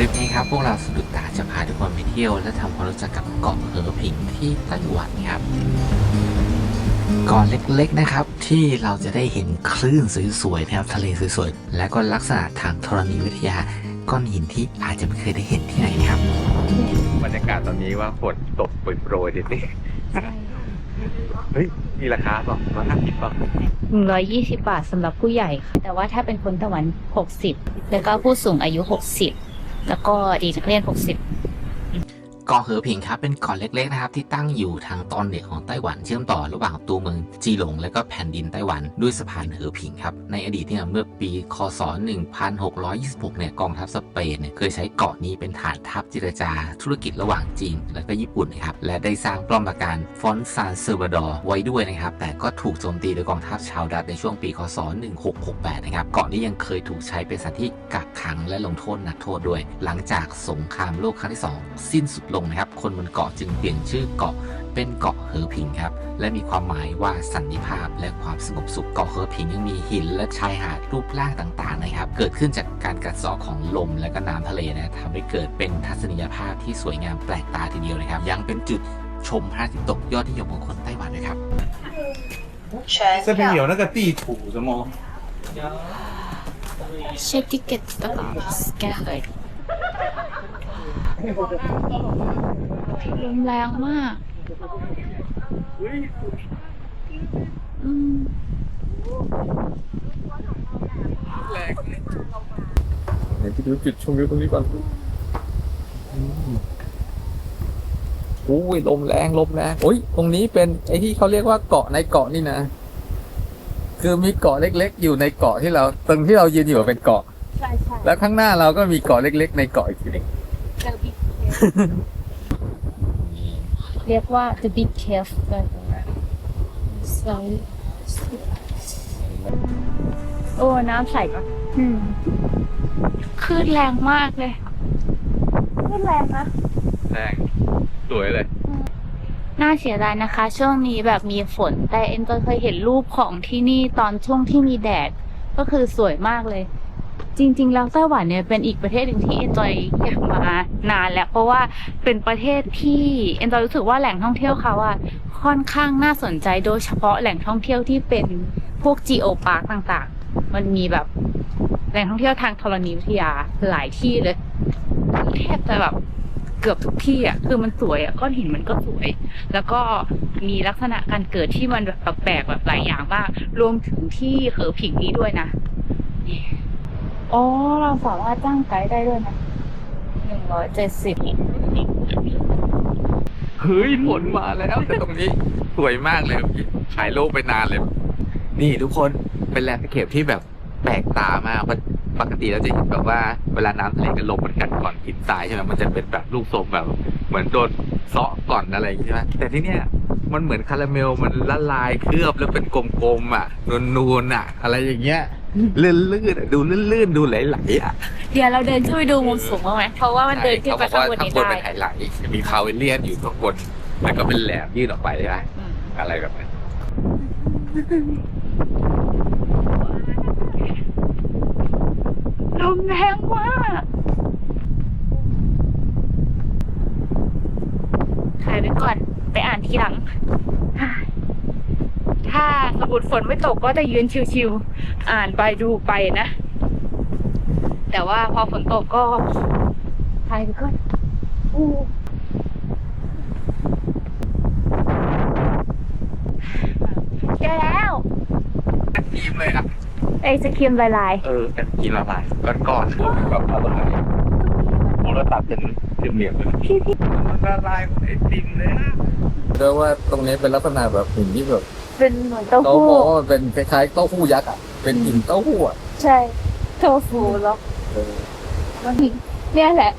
ลิปนี้ครับพวกเราสะดุดตาจะพาทุกคนไปเที่ยว และทำความรู้จักกับเกาะเหอผิงที่ไต้หวันครับเกาะเล็กๆนะครับ ที่เราจะได้เห็นคลื่นสวยๆนะครับทะเลสวยๆและก็ลักษณะทางธรณีวิทยาก้อนหินที่อาจจะไม่เคยได้เห็นที่ไหนนะครับบรรยากาศตอนนี้ว่าฝนตกโปรยๆนิดนึงเฮ้ยมีราคาเปล่าร้อยห้าสิบเปล่าหนึ่งร้อยยี่สิบาทสำหรับผู้ใหญ่ค่ะแต่ว่าถ้าเป็นคนไต้หวันหกสิบแล้วก็ผู้สูงอายุหกสิบ แล้วก็ดีนักเรียนหกสิบ เกาะเหอผิงครับเป็นเกาะเล็กๆนะครับที่ตั้งอยู่ทางตอนเหนือของไต้หวันเชื่อมต่อระหว่างตัวเมืองจีหลงและก็แผ่นดินไต้หวันด้วยสะพานเหอผิงครับในอดีตเนี่ยเมื่อปีคศ 1626 เนี่ยกองทัพสเปนเนี่ยเคยใช้เกาะนี้เป็นฐานทัพเจรจาธุรกิจระหว่างจีนและก็ญี่ปุ่นนะครับและได้สร้างป้อมปราการฟอนซานเซอร์บาดอร์ไว้ด้วยนะครับแต่ก็ถูกโจมตีโดยกองทัพชาวดัตในช่วงปีคศ 1668 นะครับเกาะนี้ยังเคยถูกใช้เป็นสถานที่กักขังและลงโทษนักโทษด้วย หลังจากสงครามโลกครั้งที่ 2 สิ้นสุดลนะครับ คนบนเกาะจึงเปลี่ยนชื่อเกาะเป็นเกาะเหอผิงครับ และมีความหมายว่าสันติภาพและความสงบสุขเกาะเหอผิงยังมีหินและชายหาดรูปร่างต่างๆนะครับ เกิดขึ้นจากการกัดเซาะของลมและก็น้ำทะเลนะทำให้เกิดเป็นทัศนียภาพที่สวยงามแปลกตาทีเดียวนะครับ ยังเป็นจุดชมพระอาทิตย์ตกยอดนิยมของคนไต้หวันนะครับ 这边有那个地图什么？ เช็คทิเก็ตต ลอดแกเลยลมแรงมากอืมเดี๋ยวไปดูจุดชมวิวตรงนี้ก่อนโอ้ยลมแรงลมแรงโอ้ยตรงนี้เป็นไอ้ที่เขาเรียกว่าเกาะในเกาะนี่นะ คือมีเกาะเล็ก ๆ อยู่ในเกาะที่เราตรงที่เรายืนอยู่เป็นเกาะใช่ใช่แล้วข้างหน้าเราก็มีเกาะเล็ก ๆ ในเกาะอีกทีหนึง เรียกว่า the big cave เลยใช่โอ้ น้ำใสปะอืมคลื่นแรงมากเลยคลื่นแรงนะ แรงสวยเลย น่าเสียดายนะคะ ช่วงนี้แบบมีฝน แต่เอ็นก็เคยเห็นรูปของที่นี่ตอนช่วงที่มีแดด ก็คือสวยมากเลย จริง ๆ แล้วไต้หวันเนี่ยเป็นอีกประเทศหนึ่งที่เอ็นจอยอยากมานานแล้วเพราะว่าเป็นประเทศที่เอ็นจอยรู้สึกว่าแหล่งท่องเที่ยวเขาอะค่อนข้างน่าสนใจโดยเฉพาะแหล่งท่องเที่ยวที่เป็นพวก Geo Park ต่างๆ มันมีแบบแหล่งท่องเที่ยวทางธรณีวิทยาหลายที่เลยแทบจะแบบเกือบทุกที่อะคือมันสวยอะก้อนหินมันก็สวย แล้วก็มีลักษณะการเกิดที่มันแบบแปลกๆแบบหลายอย่างมาก รวมถึงที่เหอผิงนี้ด้วยนะ อ๋อ เราสามารถจ้างไกด์ได้ด้วยนะหนึ่งร้อยเจ็ดสิบเฮ้ยฝนมาแล้วแต่ตรงนี้สวยมากเลยพี่ถ่ายรูปไปนานเลย นี่ทุกคนเป็นแลนด์สเคปที่แบบแปลกตามากเพราะปกติเราจะเห็นแบบว่าเวลาน้ำทะเลกับลมมันกัดก่อนหินทรายใช่ไหมมันจะเป็นแบบลูกทรงแบบ เหมือนโดนเซาะก่อนอะไรอย่างงี้ใช่ไหมแต่ที่เนี้ยมันเหมือนคาราเมลมันละลายเคลือบแล้วเป็นกลมๆอะนูนๆอะ อะไรอย่างเงี้ย ลื่นๆอะดูลื่นๆดูไหลๆอะเดี๋ยวเราเดินขึ้นไปดูมุมสูงบ้างไหมเพราะว่ามันเดินขึ้นไปข้างบนข้างนี้บนได้เป็นไฮไลท์มีพาวเวเลียนอยู่ข้างบนแล้วก็เป็นแหลมยื่นออกไปใช่ไหมอืมอะไรแบบนั้นลมแรงมากถ่ายไว้ก่อน ไปอ่านทีหลัง ถ้าสมุดฝนไม่ตกก็จะยืนชิวๆอ่านไปดูไปนะ แต่ว่าพอฝนตกก็ถ่ายไปก่อนอู้เจอแล้วทีมเลยอะไอศครีมลาย เออแต่กินละลายก้อนๆแบบละลายโอ้แล้วตัดเป็นเหลี่ยมๆเลยมันละลายเหมือนไอติมเลยนะเรียกว่าตรงนี้เป็นลักษณะแบบหินที่แบบๆ เป็นเหมือนเต้าเขาหู้บอกว่ามันเป็นคล้ายๆเต้าหู้ยักษ์อะเป็นหินเต้าหู้อะใช่โทฟูแล้วเนี่ยแหละ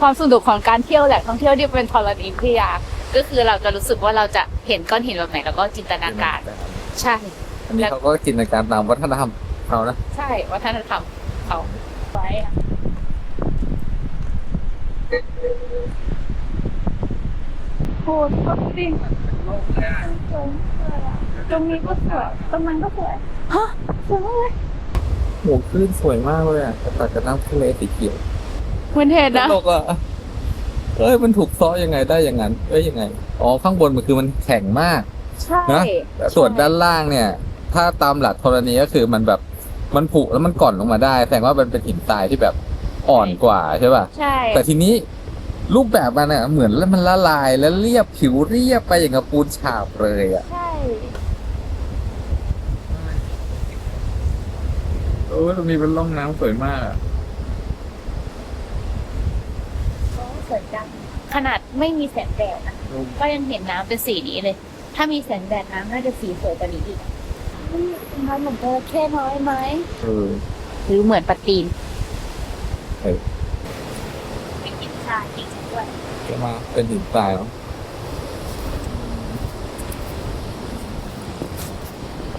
ความสนุกของการเที่ยวแหละท่องเที่ยวที่เป็นธรณีวิทยาก็คือเราจะรู้สึกว่าเราจะเห็นก้อนหินแบบไหนแล้วก็จินตนาการ ใช่ อันนี้เขาก็จินตนาการตามวัฒนธรรมเขานะใช่วัฒนธรรมเขาไว้อะโหดก็จริง ตรงนี้ก็สวยตรงนั้นก็สวยฮะสวยมากเลยโหคลื่นสวยมากเลยอะตัดกับน้ำทะเลสีเขียวอเหมือนเห็นตนะลกอะเอ้ยมันถูกซ้อยังไงได้อย่างนั้นเอ้ยยังไงอ๋อข้างบนมันคือมันแข็งมากใช่นะแต่ส่วนด้านล่างเนี่ย ถ้าตามหลักธรณีก็คือมันแบบมันผุแล้วมันก่อนลงมาได้ แสดงว่ามันเป็นหินทรายที่แบบอ่อนกว่าใช่ป่ะใช่แต่ทีนี้ รูปแบบมันอะเหมือนมันละลายแล้วเรียบผิวเรียบไปอย่างกับปูนฉาบเลยอะ ใช่ โอ้ตรงนี้เป็นร่องน้ำสวยมากสวยจังขนาดไม่มีแสงแดดนะก็ยังเห็นน้ำเป็นสีนี้เลย ถ้ามีแสงแดดน้ำน่าจะสีสวยกว่านี้อีกน้ำเหมือนจระเข้น้อยไหม เออ หรือเหมือนปลาตีน เออ เป็นกินชาจริงๆด้วยจะมาเป็นหินทรายเนาะ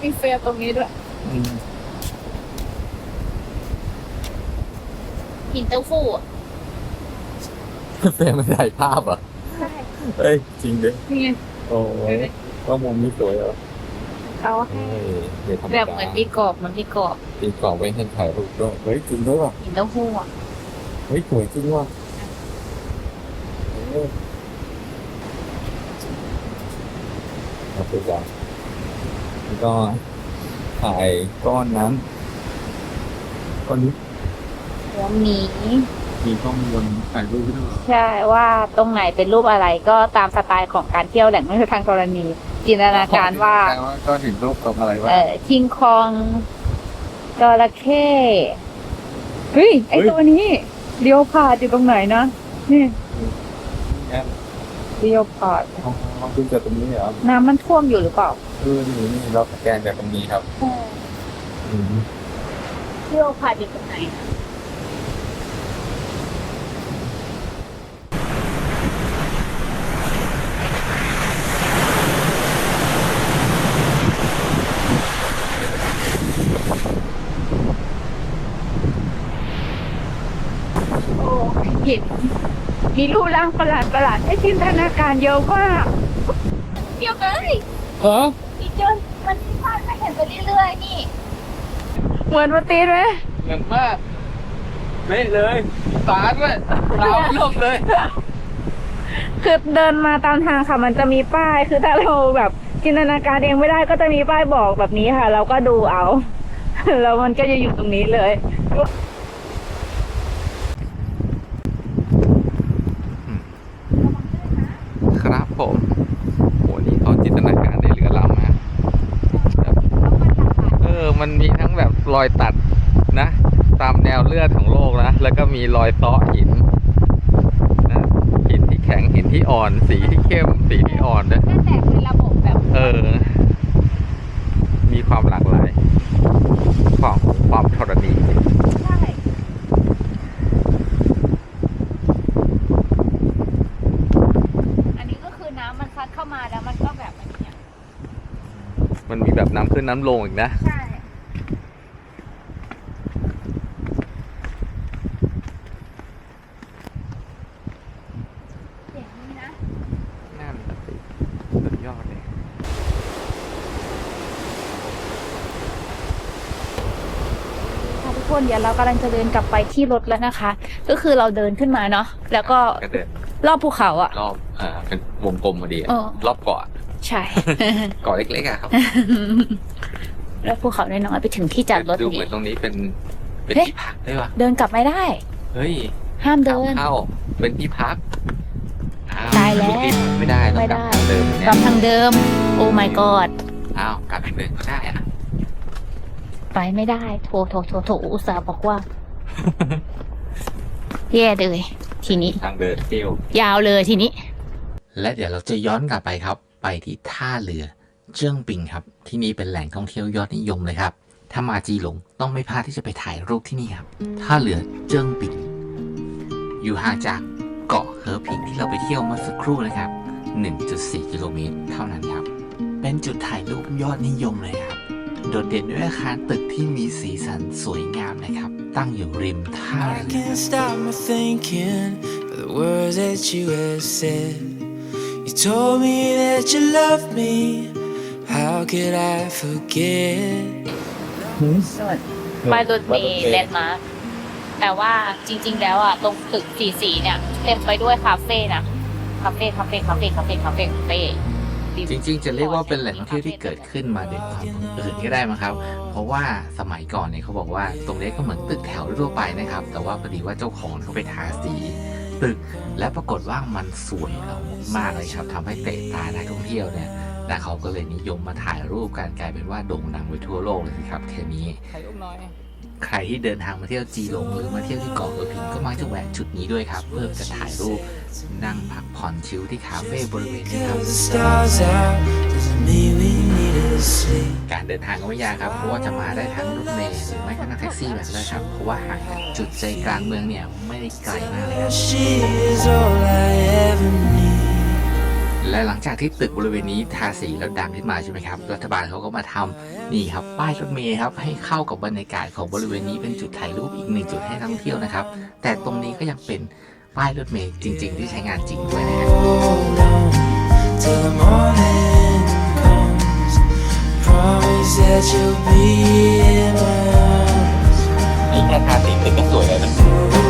มีเฟรตรงนี้ด้วยอืมหินเต้าฟู่อะเฟรมไม่ถ่ายภาพเหรอะใช่เอ้ยจริงดินี่ไงโอ้ยว่ามุมนี้สวยเหรอเขาเฮ้ยเดี๋ยวธรรมแบบดาเหมือนมีกรอบเหมันมีกรอบตีกรอบไว้ให้ถ่ายรูปด้วยเฮ้ยจริงด้วยว่ะหินเต้าหู้อะเฮ้ยสวยจริงว่ะ เออเอาไปจ้ะแล้วก็ถ่ายก้อนนั้นก้อนนี้หัวหมีมีข้อมูลถ่ายรูปด้วยเหรอใช่ว่าตรงไหนเป็นรูปอะไรก็ตามสไตล์ของการเที่ยวแหล่งไม่ใช่ทางกรณี จินตนาการว่าแต่ว่าก็เห็นรูปกับอะไรวะเออคิงคองจระเข้เฮ้ย ไอเฮ้ยตัวนี้เลียวพาดอยู่ตรงไหนนะ นี่เนี่ย เลียวพาดอ๋อคุณจากตรงนี้เหรอน้ำมันท่วมอยู่หรือเปล่าเออนี่นี่เราสแกนจากตรงนี้ครับอืมเลียวพาดอยู่ตรงไหนนะโอ้เห็น มีรูปร่างประหลาดประหลาดให้จินตนาการเยอะมากเดี๋ยวเลยฮะอีจนมันมีภาพให้เห็นไปเรื่อยๆนี่เหมือนมาตีนไหมเหมือนมากไม่เลยตาด้วยตาลมเลย คือเดินมาตามทางค่ะ มันจะมีป้ายคือถ้าเราแบบจินตนาการเองไม่ได้ก็จะมีป้ายบอกแบบนี้ค่ะ เราก็ดูเอา แล้วมันก็จะอยู่ตรงนี้เลย ครับผมโหนี่เขาจินตนาการได้เหลือล้ำมากแบบเออ มันมีทั้งแบบรอยตัดนะ ตามแนวเลือดของโลกนะ แล้วก็มีรอยเตาะหินนะหินที่แข็งหินที่อ่อน สีที่เข้ม สีที่อ่อนนะนั่นแหละคือระบบแบบเออ มีความหลากหลายของความธรณีใช่อันนี้ก็คือน้ำมันซัดเข้ามาแล้วมันก็แบบมันเนี่ยมันมีแบบน้ำขึ้นน้ำลงอีกนะ ใช่ เสียงนี้นะ นั่นน่ะสิสุดยอดเลย ค่ะทุกคนเดี๋ยวเรากำลังจะเดินกลับไปที่รถแล้วนะคะ ก็คือเราเดินขึ้นมาเนาะแล้วก็ก็เดินรอบภูเขาอะรอบอ่าเป็นวงกลมพอดีอะเออ รอบเกาะใช่ เกาะเล็กๆอะครับแล้วภูเขาน้อยๆไปถึงที่จอดรถดูพอเหดีมือนตรงนี้เป็นเป็นเฮ้ย ที่พักได้ปะเดินกลับไม่ได้ เฮ้ยห้ามเดินทางเข้าเป็นที่พักอ้วตายแล้ว ไม่ได้ต้องไม่กลัได้บทางเดิมเนี่กลัยบทางเดิม โอ้ my god อ้าวกลับทางเดิมก็ได้อะ ไปไม่ได้โทรโทรโทรโทรอุตส่าห์บอกว่า แย่เลยทีนี้ ทางเดินเที่ยวยาวเลยทีนี้ และเดี๋ยวเราจะย้อนกลับไปครับ ไปที่ท่าเรือ เจิ้งปิงครับ ที่นี่เป็นแหล่งท่องเที่ยวยอดนิยมเลยครับ ถ้ามาจีหลงต้องไม่พลาดที่จะไปถ่ายรูปที่นี่ครับ ท่าเรือเจิ้งปิง อยู่ห่างจากเกาะเหอผิงที่เราไปเที่ยวเมื่อสักครู่นะครับ 1.4 กิโลเมตรเท่านั้นครับ เป็นจุดถ่ายรูปยอดนิยมเลยครับ โดดเด่นด้วยอาคารตึกที่มีสีสันสวยงามนะครับ ตั้งอยู่ริมท่า I เรือ can't stop my thinking of the words that you have said. You told me that you loved me. How could I forget? ป้ายรถเมล์แลนด์มาร์คแต่ว่าจริง ๆ แล้วอะตรงตึกสีสีเนี่ย เต็มไปด้วยคาเฟ่นะคาเฟ่คาเฟ่คาเฟ่คาเฟ่คาเฟ่คาเฟ่ จริงๆ จะเรียกว่าเป็นแหล่งท่องเที่ยวที่เกิดขึ้นมาด้วยความบังเอิญก็ได้มั้งครับ เพราะว่าสมัยก่อนเนี่ยเขาบอกว่าตรงนี้ก็เหมือนตึกแถวทั่วไปนะครับ แต่ว่าพอดีว่าเจ้าของเขาไปทาสีตึก และปรากฏว่ามันสวยมากเลยครับทำให้เตะตานักท่องเที่ยวเนี่ยและเขาก็เลยนิยมมาถ่ายรูปกันกลายเป็นว่าโด่งดังไปทั่วโลกเลยสิครับแค่นี้ ถ่ายรูปน่อย ใครที่เดินทางมาเที่ยวจีหลงหรือมาเที่ยวที่เกาะเออพิงก็มักจะแวะจุดนี้ด้วยครับ เพื่อจะถ่ายรูปนั่งพักผ่อนชิลที่คาเฟ่บริเวณนี้ครับ การเดินทางก็ไม่ยากครับ เพราะว่าจะมาได้ทั้งรถเมล์หรือไม่ก็นั่งแท็กซี่แบบได้ครับ เพราะว่าห่างจากจุดใจกลางเมืองเนี่ยไม่ได้ไกลมากเลยครับ และหลังจากที่ตึกบริเวณนี้ทาสีแล้วดังขึ้นมาใช่ไหมครับ รัฐบาลเขาก็มาทำนี่ครับป้ายรถเมล์ครับให้เข้ากับบรรยากาศของบริเวณนี้เป็นจุดถ่ายรูปอีกหนึ่งจุดให้นักท่องเที่ยวนะครับ แต่ตรงนี้ก็ยังเป็นป้ายรถเมล์จริง ๆ ที่ใช้งานจริงด้วยนะครับ Hold on till the morning comes. Promise that you'll be in my arms. นี่แค่ทาสีตึกก็ส